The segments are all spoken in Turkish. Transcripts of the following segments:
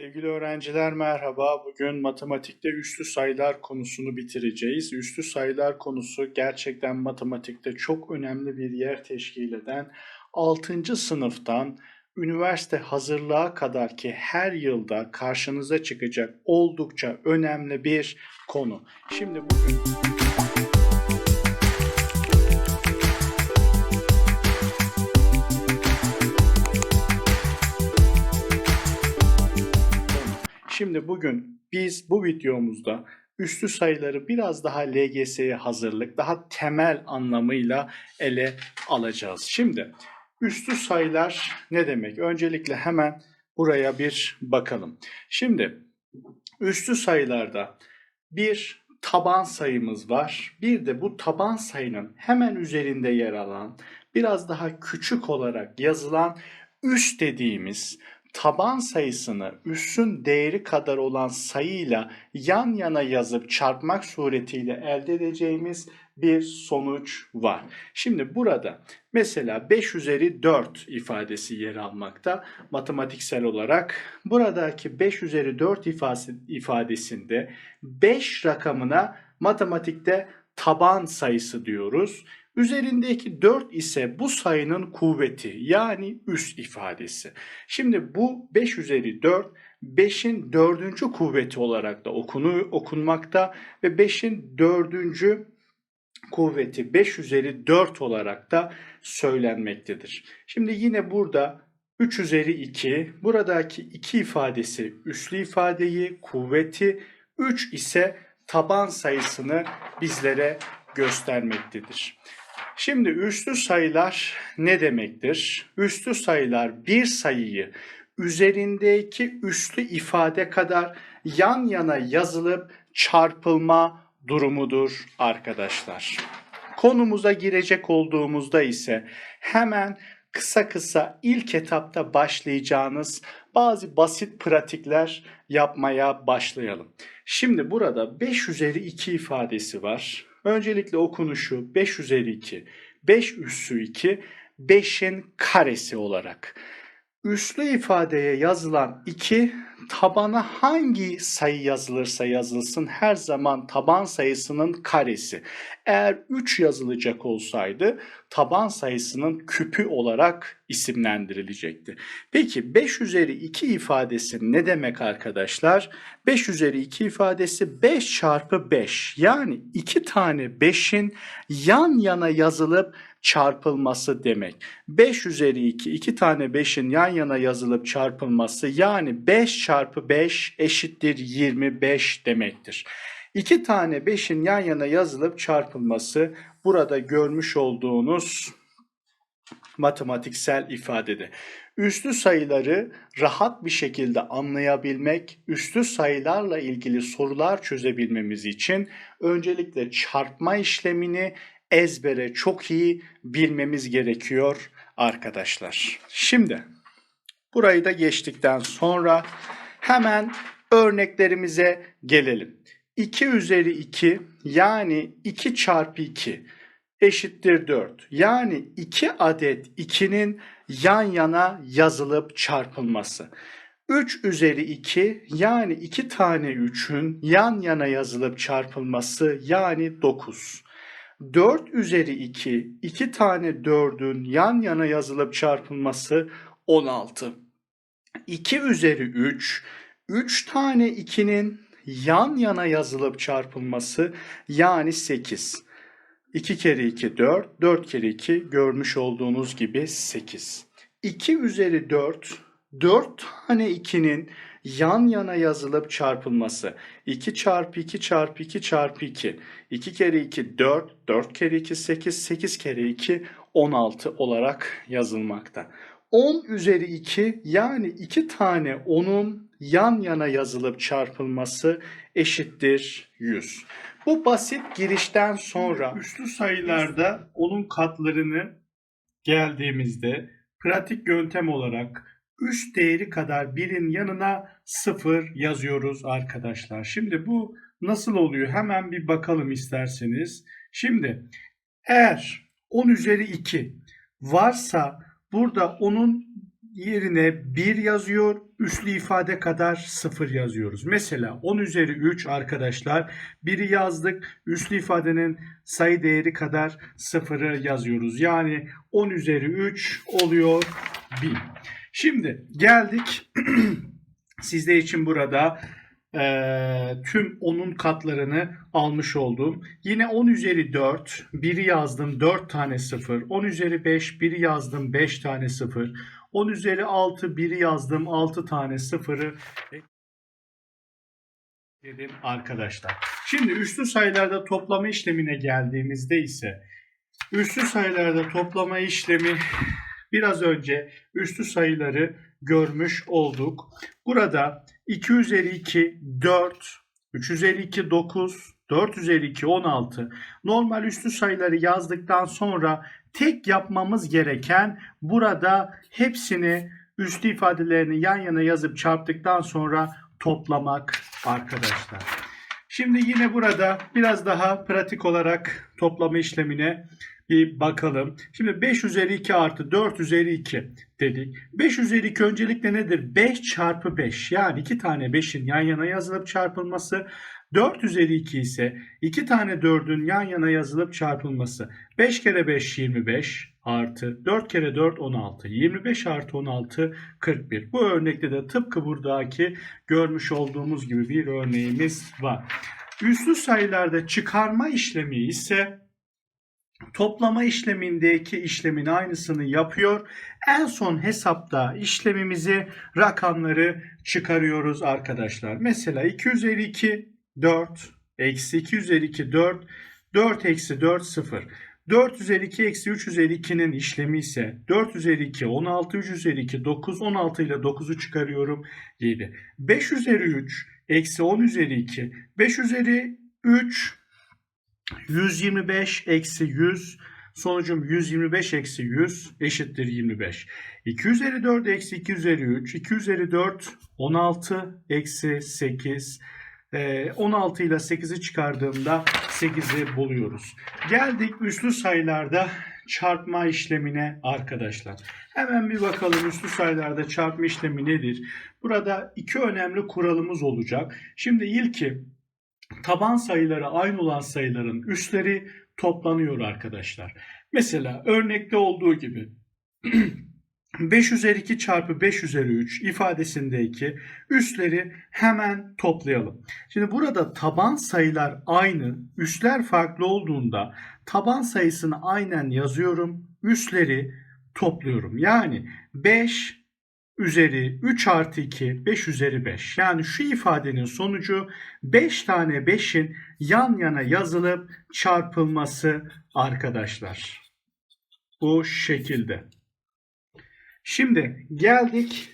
Sevgili öğrenciler merhaba. Bugün matematikte üstü sayılar konusunu bitireceğiz. Üstü sayılar konusu gerçekten matematikte çok önemli bir yer teşkil eden 6. sınıftan üniversite hazırlığa kadar ki her yılda karşınıza çıkacak oldukça önemli bir konu. Şimdi bugün Şimdi bugün biz bu videomuzda üstü sayıları biraz daha LGS'ye hazırlık, daha temel anlamıyla ele alacağız. Şimdi üstü sayılar ne demek? Öncelikle hemen buraya bir bakalım. Şimdi üstü sayılarda bir taban sayımız var. Bir de bu taban sayının hemen üzerinde yer alan, biraz daha küçük olarak yazılan üst dediğimiz taban sayısını üssün değeri kadar olan sayıyla yan yana yazıp çarpmak suretiyle elde edeceğimiz bir sonuç var. Şimdi burada mesela 5 üzeri 4 ifadesi yer almakta matematiksel olarak. Buradaki 5 üzeri 4 ifadesinde 5 rakamına matematikte taban sayısı diyoruz. Üzerindeki 4 ise bu sayının kuvveti yani üst ifadesi. Şimdi bu 5 üzeri 4 5'in dördüncü kuvveti olarak da okunu, okunmakta ve 5'in dördüncü kuvveti 5 üzeri 4 olarak da söylenmektedir. Şimdi yine burada 3 üzeri 2 buradaki 2 ifadesi üslü ifadeyi kuvveti 3 ise taban sayısını bizlere göstermektedir. Şimdi üslü sayılar ne demektir? Üslü sayılar bir sayıyı üzerindeki üslü ifade kadar yan yana yazılıp çarpılma durumudur arkadaşlar. Konumuza girecek olduğumuzda ise hemen kısa kısa ilk etapta başlayacağınız bazı basit pratikler yapmaya başlayalım. Şimdi burada 5 üzeri 2 ifadesi var. Öncelikle okunuşu 5 üzeri 2, 5 üssü 2, 5'in karesi olarak. Üslü ifadeye yazılan 2 tabana hangi sayı yazılırsa yazılsın her zaman taban sayısının karesi. Eğer 3 yazılacak olsaydı taban sayısının küpü olarak isimlendirilecekti. Peki 5 üzeri 2 ifadesi ne demek arkadaşlar? 5 üzeri 2 ifadesi 5 çarpı 5 yani 2 tane 5'in yan yana yazılıp çarpılması demek. 5 üzeri 2, 2 tane 5'in yan yana yazılıp çarpılması yani 5 çarpı 5 eşittir 25 demektir. 2 tane 5'in yan yana yazılıp çarpılması burada görmüş olduğunuz matematiksel ifadede. Üslü sayıları rahat bir şekilde anlayabilmek, üslü sayılarla ilgili sorular çözebilmemiz için öncelikle çarpma işlemini ezbere çok iyi bilmemiz gerekiyor arkadaşlar. Şimdi burayı da geçtikten sonra hemen örneklerimize gelelim. 2 üzeri 2 yani 2 çarpı 2 eşittir 4. Yani 2 adet 2'nin yan yana yazılıp çarpılması. 3 üzeri 2 yani 2 tane 3'ün yan yana yazılıp çarpılması yani 9. 4 üzeri 2, 2 tane 4'ün yan yana yazılıp çarpılması 16. 2 üzeri 3, 3 tane 2'nin yan yana yazılıp çarpılması yani 8. 2 kere 2 4, 4 kere 2 görmüş olduğunuz gibi 8. 2 üzeri 4, 4 tane 2'nin yan yana yazılıp çarpılması. 2 çarpı 2 çarpı 2 çarpı 2. 2 kere 2 4, 4 kere 2 8, 8 kere 2 16 olarak yazılmakta. 10 üzeri 2 yani 2 tane 10'un yan yana yazılıp çarpılması eşittir 100. Bu basit girişten sonra üslü sayılarda onun katlarını geldiğimizde pratik yöntem olarak üst değeri kadar birin yanına 0 yazıyoruz arkadaşlar. Şimdi bu nasıl oluyor? Hemen bir bakalım isterseniz. Şimdi eğer 10 üzeri 2 varsa burada onun yerine 1 yazıyor. Üslü ifade kadar 0 yazıyoruz. Mesela 10 üzeri 3 arkadaşlar 1'i yazdık. Üslü ifadenin sayı değeri kadar 0'ı yazıyoruz. Yani 10 üzeri 3 oluyor 1000. Şimdi geldik sizler için burada eee, tüm onun katlarını almış oldum. Yine 10 üzeri 4, 1'i yazdım 4 tane 0. 10 üzeri 5, 1'i yazdım 5 tane 0. 10 üzeri 6, 1'i yazdım 6 tane 0'ı dedim arkadaşlar. Şimdi üslü sayılarda toplama işlemine geldiğimizde ise üslü sayılarda toplama işlemi biraz önce üslü sayıları görmüş olduk. Burada 2 üzeri 2 4, 3 üzeri 2 9, 4 üzeri 2 16. Normal üslü sayıları yazdıktan sonra tek yapmamız gereken burada hepsini üslü ifadelerini yan yana yazıp çarptıktan sonra toplamak arkadaşlar. Şimdi yine burada biraz daha pratik olarak toplama işlemine bir bakalım. Şimdi 5 üzeri 2 artı 4 üzeri 2 dedik. 5 üzeri 2 öncelikle nedir? 5 çarpı 5 yani 2 tane 5'in yan yana yazılıp çarpılması. 4 üzeri 2 ise 2 tane 4'ün yan yana yazılıp çarpılması. 5 kere 5 25 artı 4 kere 4 16. 25 artı 16 41. Bu örnekte de tıpkı buradaki görmüş olduğumuz gibi bir örneğimiz var. Üslü sayılarda çıkarma işlemi ise toplama işlemindeki işlemin aynısını yapıyor. En son hesapta işlemimizi rakamları çıkarıyoruz arkadaşlar. Mesela 2 üzeri 2 4 eksi 2 üzeri 2 4 4 eksi 4 0. 4 üzeri 2 eksi 3 üzeri 2'nin işlemi ise 4 üzeri 2 16 3 üzeri 2 9 16 ile 9'u çıkarıyorum 7. 5 üzeri 3 eksi 10 üzeri 2 5 üzeri 3 125 eksi 100 sonucum 125 eksi 100 eşittir 25. 2 üzeri 4 eksi 2 üzeri 3 2 üzeri 4 16 eksi 8 ee, 16 ile 8'i çıkardığımda 8'i buluyoruz. Geldik üslü sayılarda çarpma işlemine arkadaşlar. Hemen bir bakalım üslü sayılarda çarpma işlemi nedir? Burada iki önemli kuralımız olacak. Şimdi ilki taban sayıları aynı olan sayıların üstleri toplanıyor arkadaşlar. Mesela örnekte olduğu gibi 5 üzeri 2 çarpı 5 üzeri 3 ifadesindeki üstleri hemen toplayalım. Şimdi burada taban sayılar aynı, üstler farklı olduğunda taban sayısını aynen yazıyorum, üstleri topluyorum. Yani 5 üzeri 3 artı 2 5 üzeri 5. Yani şu ifadenin sonucu 5 tane 5'in yan yana yazılıp çarpılması arkadaşlar. Bu şekilde. Şimdi geldik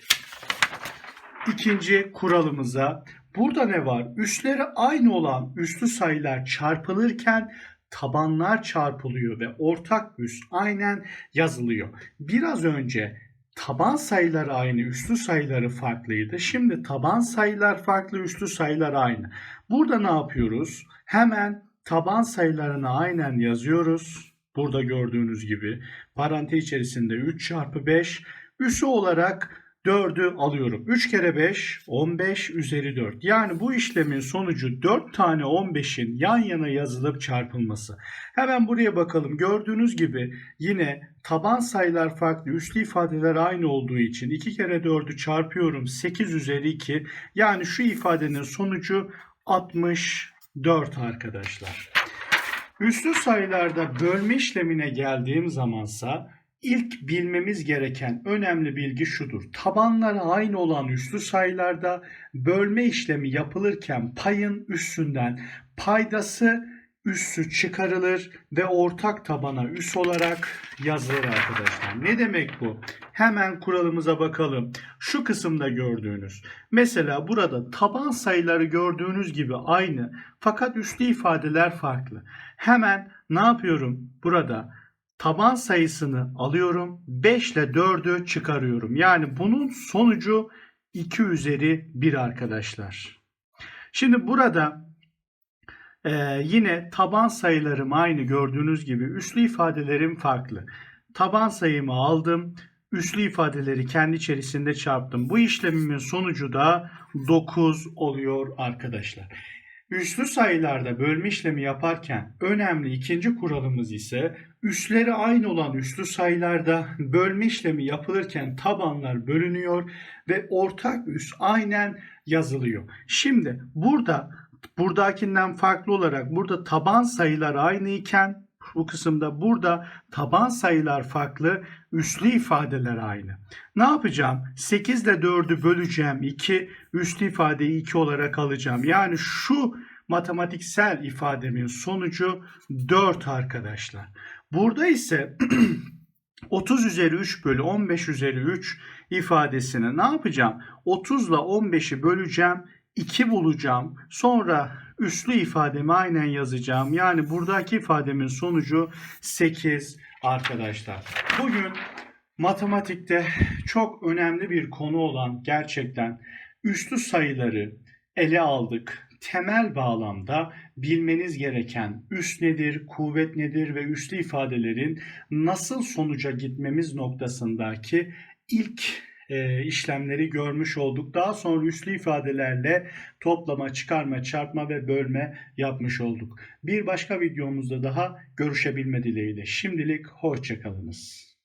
ikinci kuralımıza. Burada ne var? Üstleri aynı olan üslü sayılar çarpılırken tabanlar çarpılıyor ve ortak üst aynen yazılıyor. Biraz önce taban sayıları aynı, üslü sayıları farklıydı. Şimdi taban sayılar farklı, üslü sayılar aynı. Burada ne yapıyoruz? Hemen taban sayılarını aynen yazıyoruz. Burada gördüğünüz gibi parantez içerisinde 3 çarpı 5 üssü olarak 4'ü alıyorum. 3 kere 5 15 üzeri 4. Yani bu işlemin sonucu 4 tane 15'in yan yana yazılıp çarpılması. Hemen buraya bakalım. Gördüğünüz gibi yine taban sayılar farklı, üslü ifadeler aynı olduğu için 2 kere 4'ü çarpıyorum. 8 üzeri 2. Yani şu ifadenin sonucu 64 arkadaşlar. Üslü sayılarda bölme işlemine geldiğim zamansa ilk bilmemiz gereken önemli bilgi şudur. Tabanları aynı olan üslü sayılarda bölme işlemi yapılırken payın üstünden paydası üssü çıkarılır ve ortak tabana üs olarak yazılır arkadaşlar. Ne demek bu? Hemen kuralımıza bakalım. Şu kısımda gördüğünüz. Mesela burada taban sayıları gördüğünüz gibi aynı fakat üslü ifadeler farklı. Hemen ne yapıyorum? Burada taban sayısını alıyorum. 5 ile 4'ü çıkarıyorum. Yani bunun sonucu 2 üzeri 1 arkadaşlar. Şimdi burada ee, yine taban sayılarım aynı gördüğünüz gibi üslü ifadelerim farklı. Taban sayımı aldım. üslü ifadeleri kendi içerisinde çarptım. Bu işlemimin sonucu da 9 oluyor arkadaşlar. Üslü sayılarda bölme işlemi yaparken önemli ikinci kuralımız ise üsleri aynı olan üslü sayılarda bölme işlemi yapılırken tabanlar bölünüyor ve ortak üs aynen yazılıyor. Şimdi burada buradakinden farklı olarak burada taban sayılar aynı iken bu kısımda burada taban sayılar farklı, üslü ifadeler aynı. Ne yapacağım? 8 ile 4'ü böleceğim 2, üslü ifadeyi 2 olarak alacağım. Yani şu matematiksel ifademin sonucu 4 arkadaşlar. Burada ise 30 üzeri 3 bölü 15 üzeri 3 ifadesini ne yapacağım? 30 ile 15'i böleceğim. 2 bulacağım. Sonra üslü ifademi aynen yazacağım. Yani buradaki ifademin sonucu 8 arkadaşlar. Bugün matematikte çok önemli bir konu olan gerçekten üslü sayıları ele aldık. Temel bağlamda bilmeniz gereken üs nedir, kuvvet nedir ve üslü ifadelerin nasıl sonuca gitmemiz noktasındaki ilk e, işlemleri görmüş olduk. Daha sonra üslü ifadelerle toplama, çıkarma, çarpma ve bölme yapmış olduk. Bir başka videomuzda daha görüşebilme dileğiyle. Şimdilik hoşçakalınız.